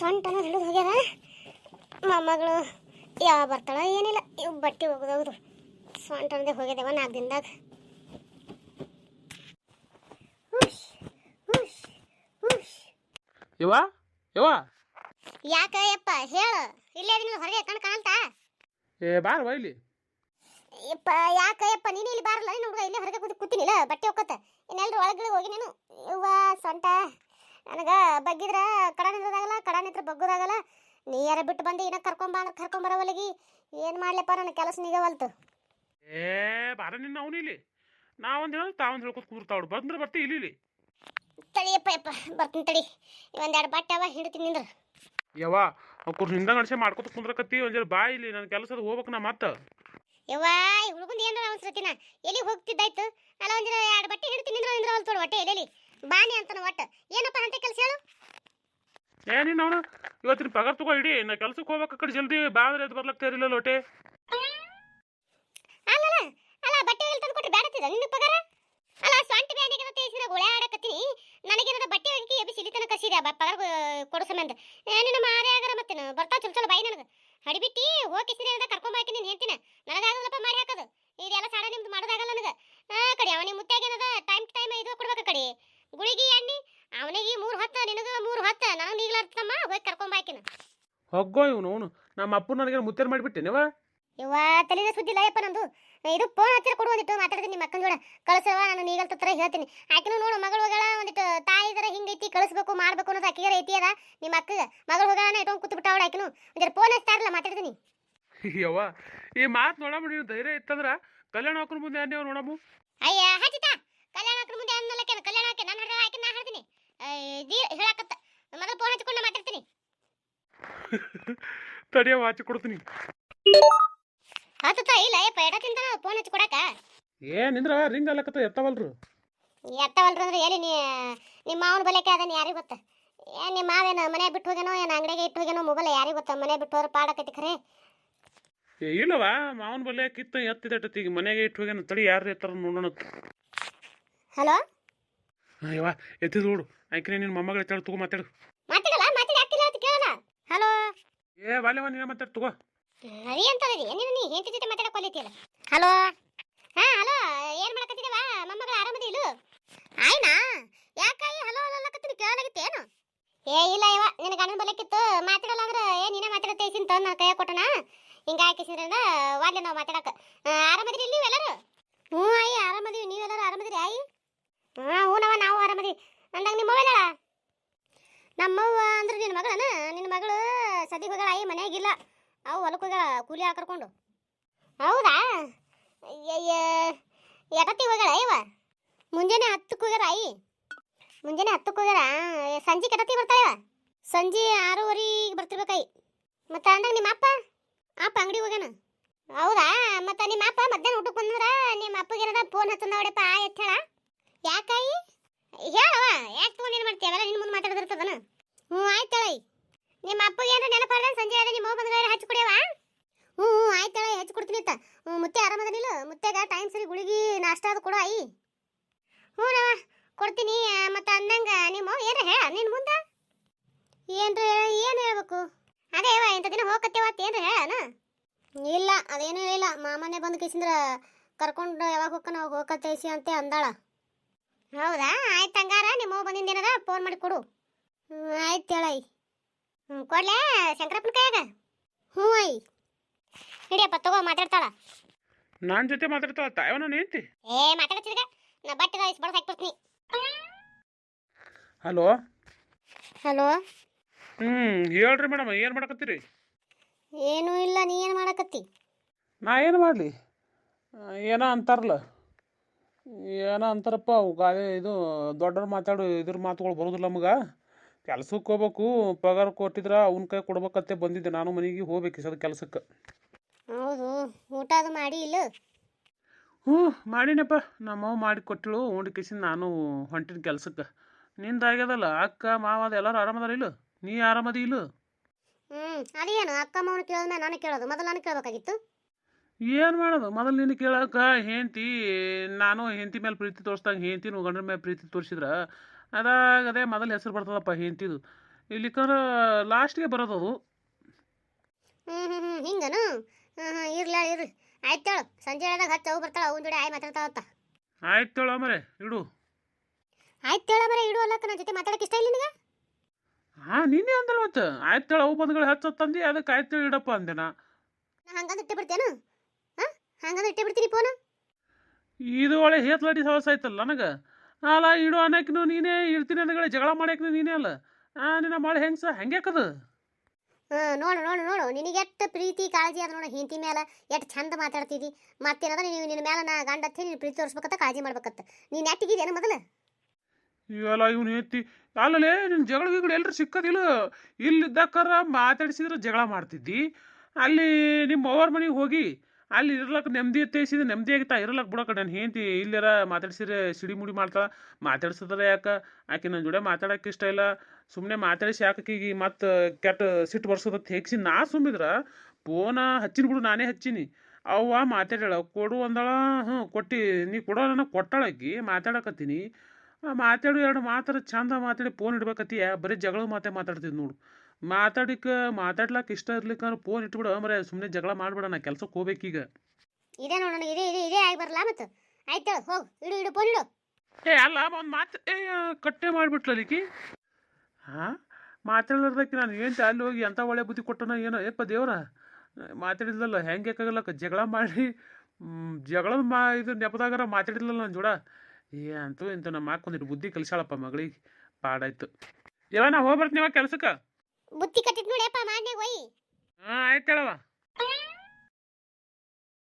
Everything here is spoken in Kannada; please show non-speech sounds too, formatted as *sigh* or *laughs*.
ಸೊಂಟನ ಹಿಡಿದು ಹೋಗ್ಯದ? ಮೊಮ್ಮಗಳು ಯಾವ ಬರ್ತಾಳ ಏನಿಲ್ಲ ಇವು ಬಟ್ಟೆ ಒಗ್ದೋಗ್ದು ಸೊಂಟನದೇ ಹೋಗ್ಯದವ ನಾಲ್ಕು ದಿನದಾಗ. ಇವ ಇವ ಯಾಕ ಯಪ್ಪ ಹೇಳು. ಇಲ್ಲೇ ಅದನ್ನ ಹೊರಗೆ ಕಣ್ ಕಾಣ್ತಾ? ಏ ಬಾರವ್ವ ಇಲ್ಲಿ? ಯಪ್ಪ ಯಾಕ ಯಪ್ಪ ನೀನು ಇಲ್ಲಿ ಬಾರಲ್ಲ? ನೀನು ಹುಡುಗ ಇಲ್ಲೇ ಹೊರಗೆ ಕೂತು ಕೂತಿನಿಲ್ಲ ಬಟ್ಟೆ ಹೋಗತ್ತ ಇನ್ನೆಲ್ಲರೂ ಒಳಗಡೆ ಹೋಗಿ ನೀನು. ಇವ್ವ ಸೊಂಟ ನನಗ ಬಗ್ಗಿದ್ರೆ ಕಡ ನಿಂದ್ರದಾಗಲ್ಲ ಕಡ ನಿಂತ್ರ ಬಗ್ಗೋದಾಗಲ್ಲ. ನೀ ಯಾರ ಬಿಟ್ಟು ಬಂದು ಏನಕ್ಕೆ ಕರ್ಕೊಂಬ ಅಂದ್ರೆ ಕರ್ಕೊಂಬರವಲ್ಲಿಗಿ ಏನು ಮಾಡ್ಲಪ್ಪ ನನ್ನ ಕೆಲಸ ನಿಗವಲ್ತು ಏ ಬಾರ ನಿನ್ನ ಅವನು ಇಲ್ಲಿ. ನಾವೊಂದು ಹೇಳಿ ತಾವೊಂದು ಹೇಳ್ಕೊತ ಕೂರ್ತಾವಳು ಬಂದ್ರೆ ಬರ್ತಿ ಇಲ್ಲಿ ಇಲ್ಲಿ. ತಡಿಯಪ್ಪ ಯಪ್ಪ ಬರ್ತೀನಿ ತಡಿ. ಒಂದೆರಡು ಬಟ್ಟೆ ಅವ ಹಿಡ್ತೀನಿ ನಿಂದ್ರ. ಯವ್ವ ಅವ್ರು ಹಿಂದ ನಡ್ಸೆ ಮಾಡ್ಕೊತ ಕುಂದ್ರಕತ್ತಿ ಒಂದ್ ಜರ ಬಾ ಇಲ್ಲಿ ನನ್ನ ಕೆಲಸದ ಹೋಗ್ಬೇಕು ನಾ ಮತ್ತೆ. ಯವ್ವ ಹುಡುಗಂದು ಏನಾರ ಅವಸರತಿನ ಎಲ್ಲಿ ಹೋಗ್ತಿದ್ದಾಯ್ತು? ಅಲ್ಲ ಒಂದಿನ ಎರಡು ಬಟ್ಟೆ ಹಿಡ್ತೀನಿ ನಿಂದ್ರ ನಿಂದ್ರ ತೋಡು ಹೊಟ್ಟೆ ಎಲ್ಲಿ. ಬಾನಿ ಅಂತಾನ ಒಟ್ಟ. ಏನಪ್ಪ ಅಂತ ಕೆಲಸ ಹೇಳು? ಏ ನೀನು ಅವನು ಇವತ್ತಿನ ಪಗಾರ ತಗೋ ಇಡಿ ನಾ ಕೆಲ್ಸಕ್ಕೆ ಹೋಗ್ಬೇಕು ಕಡೆ ಜಲ್ದಿ ಬಾ ಅಂದ್ರೆ ಎದ್ದು ಬರ್ಲಕ್ ತೇರಿಲ್ಲ ಲೋಟೆ ಅಲ್ಲಲ್ಲ ಅಲ್ಲ ಬಟ್ಟೆ ಒಗೆಲ್ ತಂದು ಬೇಡ ಬೇಡತ್ತಿದ ನಿನ್ನ ಪಗಾರ? ಅಲ್ಲ ಸ್ವಂಟ ಬ್ಯಾನಿಗೆ ತೇಸಿನ ಗುಳೆ ಆಡಕತ್ತೀನಿ. ನನಗೇನದ ಬಟ್ಟೆ ಒಗಿ ಎಬಿ ಸಿಲಿತನ ಕಸಿದೆ ಬ ಪಗಾರ ಕೊಡು ಸಂಬಂಧ ಏ, ನಿನ್ನ ಮಾರೇ ಆಗರ ಮತ್ತೆ ಬರ್ತಾ ಚಲೋ ಚಲ ಬಾಯಿ ನನಗೆ. ಹಡಿಬಿಟ್ಟಿ ಹೋಗಿ ಸಿರಿ ಅಂತ ಕರ್ಕೊಂಡ್ ಬಾಕಿ ನೀನು ಹೇಳ್ತೀನಿ ನನಗಾಗಲ್ಲಪ್ಪ ಮಾರಿ ಹಾಕೋದು. ಇದೆಲ್ಲ ಸಾಡ ನಿಮ್ದು ಮಾಡೋದಾಗಲ್ಲ ನನಗೆ. ಆ ಕಡೆ ಅವನಿಗೆ ಮುತ್ತಾಗೇನದ ಟೈಮ್ ಟು ಟೈಮ್ ಇದು ಕೊಡ್ಬೇಕು ಕಡೆ. ಗುಳಿಗೆ ಎಣ್ಣೆ ಅವನಿಗೆ ಮೂರು ಹತ್ತ ನಿನಗೆ ಮೂರು ಹತ್ತ ನನಗೆ ನೀಗ್ಲಾರ್ತಮ್ಮ ಹೋಗಿ ಕರ್ಕೊಂಡ್ ಬಾಕಿನ ಹೋಗೋ ಇವನು ಅವನು. ನಮ್ಮ ಅಪ್ಪ ನನಗೆ ಮುತ್ತೇರ್ ಮಾಡಿಬಿಟ್ಟೆನವ ಇವ್ವ ತಲೆನೇ ಸುದ್ದಿಲ್ಲ ಯಪ್ಪ ನಂದು. ಇದು ಫೋನ್ ಹತ್ತಿರ ಕೊಡು ಒಂದಿಟ್ಟು ಮಾತಾಡ್ತೀನಿ ನಿಮ್ಮ ಅಕ್ಕನ ಜೋಡ. ಕಳಿಸವ ನಾನು ನೀಗಲ್ ತತ್ರ ಹೇಳ್ತೀನಿ. ಆಕಿನೂ ನೋಡು ಮಗಳು ಹೋಗಳ ಒಂದಿಟ್ಟು ತಾಯಿ ಇದರ ಹಿಂಗೈತಿ ಕಳಿಸ್ಬೇಕು ಮಾಡ್ಬೇಕು ಅನ್ನೋದು ಆಕಿಗೆ ಐತಿ ಅದ. ನಿಮ್ಮ ಅಕ್ಕ ಮಗಳು ಹೋಗಳ ಇಟ್ಕೊಂಡು ಕೂತು ಬಿಟ್ಟಾವಳ ಆಕಿನು. ಒಂದಿಟ್ಟು ಫೋನ್ ಹಚ್ತಾರಲ್ಲ ಮಾತಾಡ್ತೀನಿ. ಯವ್ವ ಈ ಮಾತು ನೋಡಮ್ಮ ನೀನು ಧೈರ್ಯ ಇತ್ತಂದ್ರ ಕಲ್ಯಾಣ ಹಾಕೊಂಡು ಮುಂದೆ ನೀವು ನೋಡಮ್ಮ ಅಯ್ಯ ಹಚ್ಚಿತಾ ಕಲ್ಯಾಣ ಹಾಕ್ರ ಮುಂದೆ ಅನ್ನಲಕ್ಕೆ ಕಲ್ಯಾಣ ಹಾಕಿ ನಾನು ಹಿಡಿದ ಆಕಿನ ನಾ ಹೇಳ್ತೀನಿ ಜೀ ಹೇಳಕತ್ತ. ಮೊದಲು ಫೋನ್ ಹಚ್ಕೊಂಡು ನಾ ಮಾತಾಡ್ತೀನಿ. *laughs* ತಡಿಯವ್ವ ಹಚ್ಚಿ ಕೊಡ್ತೀನಿ. ಹತ್ತತ್ತ? ಇಲ್ಲ ಏ ಪೇಡ ತಿಂತಾನ ಫೋನ್ ಹಚ್ಚಿ ಕೊಡಕ? ಏ ನಿಂದ್ರ ರಿಂಗ್ ಅಲ್ಲಕತ್ತ ಎತ್ತವಲ್ರು. ಎತ್ತವಲ್ರು ಅಂದ್ರೆ ಎಲ್ಲಿ ನೀ ನಿಮ್ಮ ಮಾವನ ಬಲಕ್ಕೆ ಅದನ್ನ ಯಾರಿಗೆ ಗೊತ್ತ? ಏ ನಿಮ್ಮ ಮಾವೇನು ಮನೆ ಬಿಟ್ಟು ಹೋಗೇನೋ ಏನು ಅಂಗಡಿಗೆ ಇಟ್ಟು ಹೋಗೇನೋ ಮೊಬೈಲ್ ಯಾರಿಗೆ ಗೊತ್ತ? ಮನೆ ಬಿಟ್ಟು ಹೋದ್ರೆ ಪಾಡಕತ್ತಿ ಖರೆ. ಏ ಇಲ್ಲವ ಮಾವನ ಬಲ್ಲೆ ಕಿತ್ತ ಎತ್ತಿದಟ್ಟತಿ ಈಗ ಮನೆಗೆ ಇಟ್ಟು ಹೋಗ್ಯಾನ ತಡಿ ಯಾರು ಎತ್ತಾರ ನೋಡೋಣ ಹಲೋ? ಅಯ್ಯವ್ವ ಎತ್ತಿದ್ ನೋಡು. ಆಯ್ಕೆ ನಿನ್ನ ಮೊಮ್ಮಗಳ ಎತ್ತಾಳ ತಗೋ ಮಾತಾಡು. ಮಾತಾಡಲ್ಲ ಮಾತಾಡಿ ಆಗ್ತಿಲ್ಲ ಅಂತ ಕೇಳೋಣ. ಹಲೋ ಏ ಬಾಲ್ಯವ ನೀನ ಮಾತಾಡ್ ತಗೋ. ಅರಿ ಅಂತ ಏನೇನು ನೀ? ಹೆಂಡತಿ ಜೊತೆ ಮಾತಾಡಕ್ ಹೊಲಿತಿಯಲ್ಲ ಹಲೋ ಹಾ ಹಲೋ ಏನ್ ಮಾಡಕತ್ತಿದವ? ಮೊಮ್ಮಗಳ ಆರಾಮದಿ ಇಲ್ಲು? ಆಯ್ನಾ? ಯಾಕಾಯಿ ಹಲೋ ಹಲೋ ಅನ್ನಕತ್ತೀನಿ ಕೇಳಲಾಗಿತ್ತು ಏನು? ಏ ಇಲ್ಲ ಇವ. ನಿನ್ನ ಗಂಡನ ಬಲಕ್ಕಿತ್ತು ಮಾತಾಡಲ್ಲ ಅಂದ್ರೆ ಏ ನೀನೇ ಮಾತಾಡತ್ತೆ ತಂದು ನನ್ನ ಕೈಯ ಕೊಟ್ಟಣ ಹಿಂಗ ಹಾಕಿಸಿದ್ರಿಂದ ವಾಡ್ಲೆ ನಾವು ಮಾತಾಡಕ. ಆರಾಮದಿರಿ ಇಲ್ಲಿ ಎಲ್ಲರೂ ಹ್ಞೂ ಆಯಿ ಆರಾಮದಿವಿ. ನೀವೆಲ್ಲರೂ ಆರಾಮದಿರಿ ಆಯಿ. ಹಾ ಹ್ಞೂನವ ನಾವು ಆರಾಮದಿ ಅಂದಾಗ ನಿಮ್ಮ ಮಗಳ ನಮ್ಮವ್ವ ಅಂದ್ರೆ ನಿನ್ನ ಮಗಳನ? ನಿನ್ನ ಮಗಳು ಸದಿ ಹೋಗಳ ಆಯಿ ಮನೆಯಾಗಿಲ್ಲ ಅವು ಹೊಲಕ್ಕೆ ಕೂಲಿ ಹಾಕರ್ಕೊಂಡು. ಕರ್ಕೊಂಡು ಹೌದಾ ಎಟತ್ತಿ ಹೋಗ್ಯಾಳ ಇವ ಮುಂಜಾನೆ ಹತ್ತಕ್ಕೆ ಹೋಗ್ಯಾರ ಆಯಿ. ಮುಂಜಾನೆ ಹತ್ತಕ್ಕೆ ಹೋಗ್ಯಾರ? ಸಂಜೆ ಕೆಟತ್ತಿ ಬರ್ತಾಳ ಸಂಜೆ ಆರೂವರೆಗೆ ಬರ್ತಿರ್ಬೇಕಾಯಿ ಮತ್ತೆ ಅಂದಾಗ ನಿಮ್ಮ ಅಪ್ಪ? ಅಪ್ಪ ಅಂಗಡಿ ಹೋಗ್ಯಾನ. ಹೌದಾ? ಮತ್ತೆ ನಿಮ್ಮ ಅಪ್ಪ ಮಧ್ಯಾಹ್ನ ಊಟಕ್ಕೆ ಬಂದ್ರೆ ನಿಮ್ಮ ಅಪ್ಪಗೆ ಏನದ ಫೋನ್ ಹಚ್ಚಂದ ಹೊಡೆಪ್ಪ ಎತ್ತ ಹೇಳ ಯಾಕಾಯಿ ಹೇಳವ ಯಾಕೆ ತೊಗೊಂಡು ಏನು ಮಾಡ್ತೀಯ ಅವೆಲ್ಲ ನಿನ್ನ ಮುಂದೆ ಮಾತಾಡದಿರ್ತದನ? ಹ್ಞೂ, ಆಯ್ತು ಆಯ್ತಾಳೈ ನಿಮ್ಮ ಅಪ್ಪಗೆ ಏನಾರ ನೆನಪಾಡ್ದ ಸಂಜೆ ಆದ ನಿಮ್ಮ ಬಂದ್ರೆ ಹಚ್ಚಿ ಕುಡಿಯವ ಹ್ಞೂ ಹ್ಞೂ, ಆಯ್ತು ಆಯ್ತಾಳ ಹಚ್ಚಿ ಕೊಡ್ತೀನಿ ಅಂತ. ಹ್ಞೂ, ಮುತ್ತೆ ಆರಾಮದನಿಲ್ಲ ಮುತ್ತೆಗ ಟೈಮ್ ಸರಿ ಗುಳಿಗೆ ನಾಷ್ಟ ಅದು ಕೊಡು, ಆಯಿ. ಹ್ಞೂ ನವ ಕೊಡ್ತೀನಿ. ಮತ್ತು ಅಂದಂಗ ನಿಮ್ಮ ಏನ ಹೇಳ ನಿನ್ನ ಮುಂದೆ? ಏನ್ರ ಏನು ಹೇಳ್ಬೇಕು? ಅದೇ ಯವ್ವ ಇಂಥ ದಿನ ಹೋಗತ್ತೇವ ಏನ್ರ ಹೇಳನ ಇಲ್ಲ, ಅದೇನೂ ಇಲ್ಲ ಮಾಮನೆ ಬಂದು ಕಿಸಿಂದ್ರ ಕರ್ಕೊಂಡು ಯಾವಾಗ ಹೋಗ್ಕನ ಹೋಗತ್ತೇಸಿ ಅಂತ ಅಂದಾಳ. ಹೌದಾ? ಆಯ್ತು ಹಂಗಾರ ನಿಮ್ಮ ಬಂದಿಂದ ಏನದ ಫೋನ್ ಮಾಡಿ ಕೊಡು. ಆಯ್ತು ಹೇಳೈ ಹ್ಞೂ ಕೊಡ್ಲೇ ಶಂಕರಪ್ಪನ ಕೈಯಾಗ? ಹ್ಞೂ ಐ ಹಿಡಿಯಪ್ಪ ತಗೋ ಮಾತಾಡ್ತಾಳ. ನನ್ನ ಜೊತೆ ಮಾತಾಡ್ತಾಳ ತಾಯವನ ನಿಂತಿ ಏ ಮಾತಾಡ್ತಿದ್ಗ ನಾ ಬಟ್ಟೆ ಇಸ್ ಬಡ್ದು ಹಾಕ್ಬಿಡ್ತೀನಿ ಹಲೋ? ಹಲೋ? ಹ್ಞೂ ಹೇಳ್ರಿ ಮೇಡಮ್ ಏನು ಮಾಡಕತ್ತೀರಿ? ಏನೂ ಇಲ್ಲ ನೀ ಏನು ಮಾಡಕತ್ತಿ? ನಾ ಏನು ಮಾಡಲಿ? ಏನೋ ಅಂತಾರಲ್ಲ. ಏನೋ ಅಂತಾರಪ್ಪ ಅವು ಗಾದೆ ಇದು ದೊಡ್ಡವ್ರು ಮಾತಾಡು ಇದ್ರ ಮಾತುಗಳು ಬರೋದಿಲ್ಲ ನಮಗೆ. ಕೆಲ್ಸಕ್ಕೆ ಹೋಗ್ಬೇಕು ಪಗಾರ ಕೊಟ್ಟಿದ್ರೆ ಅವ್ನ ಕೈ ಕೊಡ್ಬೇಕಂತೆ ಬಂದಿದ್ದೆ. ನಾನು ಮನೆಗೆ ಹೋಗ್ಬೇಕು ಸದ ಕೆಲಸಕ್ಕೆ ಹೌದು ಊಟ ಅದು ಮಾಡಿ ಇಲ್ಲ? ಹ್ಞೂ ಮಾಡಿನಪ್ಪ. ನಮ್ಮವ್ವ ಮಾಡಿ ಕೊಟ್ಟಳು ಉಂಡ್ಕಿಸಿನ ನಾನು ಹೊಂಟಿನ ಕೆಲ್ಸಕ್ಕೆ ನಿಂದಾಗ್ಯದಲ್ಲ ಅಕ್ಕ ಮಾವ ಅದು ಎಲ್ಲರೂ ಆರಾಮದಾರ ಇಲ್ಲ? ನೀ ಆರಾಮದಿ ಇಲ್ಲ? ಹ್ಞೂ ಅದೇನು? ಅಕ್ಕ ಮಾವನ ಕೇಳಿದ್ಮೇಲೆ ನಾನು ಕೇಳೋದು. ಮೊದಲು ನಾನು ಕೇಳಬೇಕಾಗಿತ್ತು? ಏನು ಮಾಡೋದು? ಮೊದಲು ನಿನ್ನ ಕೇಳೋಕೆ ಹೆಂಡ್ತಿ ನಾನು ಹೆಂಡತಿ ಮೇಲೆ ಪ್ರೀತಿ ತೋರಿಸ್ದಂಗೆ ಹೆಂಡ್ತಿನೂ ಗಂಡನ ಮೇಲೆ ಪ್ರೀತಿ ತೋರಿಸಿದ್ರೆ ಅದಾಗ ಅದೇ ಮೊದಲು ಹೆಸರು ಬರ್ತದಪ್ಪ ಹೆಂಡ್ತಿದು. ಇಲ್ಲಿಕರ ಲಾಸ್ಟ್ಗೆ ಬರೋದು ಹ್ಞೂ ಹ್ಞೂ ಹ್ಞೂ ಹಿಂಗನು? ಇರ್ಲಿ ಇರ್ಲಿ. ಆಯ್ತು ಹೇಳು ಸಂಜೆ ಹೇಳ್ದಾಗ ಹಚ್ಚ ಅವು ಬರ್ತಾಳೆ ಅವನ ಜೋಡಿ ಆಯ್ ಮಾತಾಡ್ತಾವತ್ತ ಆಯ್ತು ಹೇಳ ಮರೆ ಇಡು. ಆಯ್ತು ಹೇಳ ಇಡು ಅಲ್ಲಕ್ಕ ನನ್ನ ಜೊತೆ ಮಾತಾಡಕ್ಕೆ ಇಷ್ಟ ಇಲ್ಲ ನಿನಗೆ? ಹಾಂ ನೀನೇ ಅಂದಳು ಮತ್ತೆ. ಆಯ್ತು ಹೇಳ ಅವು ಬಂದ್ಗಳು ಹಚ್ಚತ್ತಂದು ಅದಕ್ಕೆ ಆಯ್ತು ಇಡಪ್ಪ ಅಂದೆ ನಾ. ಹಂಗಂದ್ರೆ ಇಟ್ಟೆ ಬಿಡ್ತೇನು? ಹಂಗಂದ್ರೆ ಇಟ್ಟೆ ಬಿಡ್ತೀನಿ ಫೋನ್ ಇದು ಒಳ್ಳೆ ಹೇತ್ಲಾಡಿ ಸವಸ ಆಯ್ತಲ್ಲ ನನಗೆ? ಅಲ್ಲ ಇಡು ಅನ್ನಕ್ನು ನೀನೇ ಇರ್ತೀನಿ ಅಂದ್ರೆ ಜಗಳ ಮಾಡಕ್ಕೆ ನೀನೇ ಅಲ್ಲ. ಆ ನಿನ್ನ ಮಳೆ ಹೆಂಗ್ಸ ಹೆಂಗ್ಯಾಕದು ಹಾಕದು ನೋಡು ನೋಡು ನೋಡು. ನಿನಗೆ ಎಷ್ಟು ಪ್ರೀತಿ ಕಾಳಜಿ ಅದ ನೋಡು ಹಿಂತಿ ಮೇಲೆ ಎಷ್ಟು ಚಂದ ಮಾತಾಡ್ತಿದ್ದಿ ಮತ್ತೇನದ ನೀವು ನಿನ್ನ ಮೇಲೆ ನಾ ಗಂಡ ಹತ್ತಿ ನೀನು ಪ್ರೀತಿ ತೋರಿಸ್ಬೇಕಂತ ಕಾಳಜಿ ಮಾಡ್ಬೇಕತ್ತ ನೀನು ನೆಟ್ಟಿಗಿದೇನು ಮೊದಲು? ಇವೆಲ್ಲ ಇವ್ನು ಎತ್ತಿ ಅಲ್ಲಲೇ ನಿನ್ನ ಜಗಳ ಗಿಗಳು ಎಲ್ಲರೂ ಸಿಕ್ಕದಿಲ್ಲ. ಇಲ್ಲಿದ್ದಕ್ಕರ ಮಾತಾಡಿಸಿದ್ರೆ ಜಗಳ ಮಾಡ್ತಿದ್ದಿ. ಅಲ್ಲಿ ನಿಮ್ಮ ಅವ್ರ ಮನೆಗೆ ಹೋಗಿ ಅಲ್ಲಿ ಇರ್ಲಕ್ಕ ನೆಮ್ಮದಿ ಎತ್ತೈಸಿದ ನೆಮ್ಮದಿ ಆಗಿತ್ತಾ? ಇರಲಕ್ಕ ಬಿಡಕ್ಕ ನಾನು ಹೆಂಡತಿ ಇಲ್ಲಾರ ಮಾತಾಡ್ಸಿದ್ರೆ ಸಿಡಿ ಮುಡಿ ಮಾಡ್ತಾಳ. ಮಾತಾಡ್ಸಿದ್ರೆ ಯಾಕೆ? ಆಕೆ ನನ್ನ ಜೋಡಿ ಮಾತಾಡಕ್ಕೆ ಇಷ್ಟ ಇಲ್ಲ. ಸುಮ್ಮನೆ ಮಾತಾಡಿಸಿ ಯಾಕೀಗ ಮತ್ತೆ ಕೆಟ್ಟ ಸಿಟ್ಟು ಬರ್ಸೋದತ್ತು ಹೇಗ್ಸಿ ನಾ ಸುಮ್ಮಿದ್ರ? ಫೋನ ಹಚ್ಚಿನ ಬಿಡು, ನಾನೇ ಹಚ್ಚೀನಿ. ಅವ್ವ ಮಾತಾಡ್ಯಾಳ, ಕೊಡು ಅಂದಾಳ. ಹ್ಞೂ ಕೊಟ್ಟು, ನೀ ಕೊಡೋ ನನಗೆ ಕೊಟ್ಟಾಳ ಆಕಿ, ಮಾತಾಡಕತ್ತೀನಿ. ಮಾತಾಡು, ಎರಡು ಮಾತಾಡ ಚಂದ ಮಾತಾಡಿ ಫೋನ್ ಇಡ್ಬೇಕತ್ತೀಯ? ಬರೀ ಜಗಳ ಮಾತೇ ಮಾತಾಡ್ತಿದ್ ನೋಡು. ಮಾತಾಡಿಕ ಮಾತಾಡ್ಲಾಕ ಇಷ್ಟ ಇರ್ಲಿಕ್ಕಂದ್ರೆ ಫೋನ್ ಇಟ್ಬಿಡು ಮರೆ ಸುಮ್ಮನೆ ಜಗಳ ಮಾಡ್ಬೇಡ ನಾ ಕೆಲ್ಸಕ್ಕೆ ಹೋಗ್ಬೇಕೀಗ. ಇದೇ ನೋಡೋಣ ಇದೇ ಇದೇ ಇದೇ ಆಗಿ ಬರಲ್ಲ ಮತ್ತು ಆಯ್ತು ಹೋಗು ಇಡು ಇಡು ಫೋನ್ ಇಡು ಏ ಅಲ್ಲ ಒಂದು ಮಾತು ಏ ಕಟ್ಟೆ ಮಾಡಿಬಿಟ್ಲಲಿಕಿ ಹಾಂ? ಮಾತಾಡ್ಲಾರ್ದಕ್ಕೆ ನಾನು ಏನು ಅಲ್ಲಿ ಹೋಗಿ ಎಂಥ ಒಳ್ಳೆ ಬುದ್ಧಿ ಕೊಟ್ಟನ ಏನೋ ಏಪ್ಪ ದೇವ್ರ? ಮಾತಾಡಿದ್ಲಲ್ಲ ಹೆಂಗೆ ಯಾಕಾಗಲ್ಲಕ್ಕ ಜಗಳ ಮಾಡಿ. ಜಗಳ ಜಗಳದ ಮಾ ಇದು ನೆಪದಾಗರ ಮಾತಾಡಿದ್ಲಲ್ಲ ನನ್ನ ಜೋಡ. ಏ ಅಂತೂ ಇಂಥ ನಮ್ಮ ಹಾಕೊಂದಿಟ್ಟು ಬುದ್ಧಿ ಕಲಿಸಾಳಪ್ಪ ಮಗಳಿಗೆ. ಪಾಡಾಯ್ತು. ಯಾವ ನಾ ಹೋಗ್ಬರ್ತೀನಿವ ಕೆಲ್ಸಕ್ಕೆ? ಬುತ್ತಿ ಕಟ್ಟಿದ್ ನೋಡಿಯಪ್ಪ ಮಾಡ್ನ್ಯಾಗ ಒಯ್ ಹಾ ಆಯ್ತು ಹೇಳವ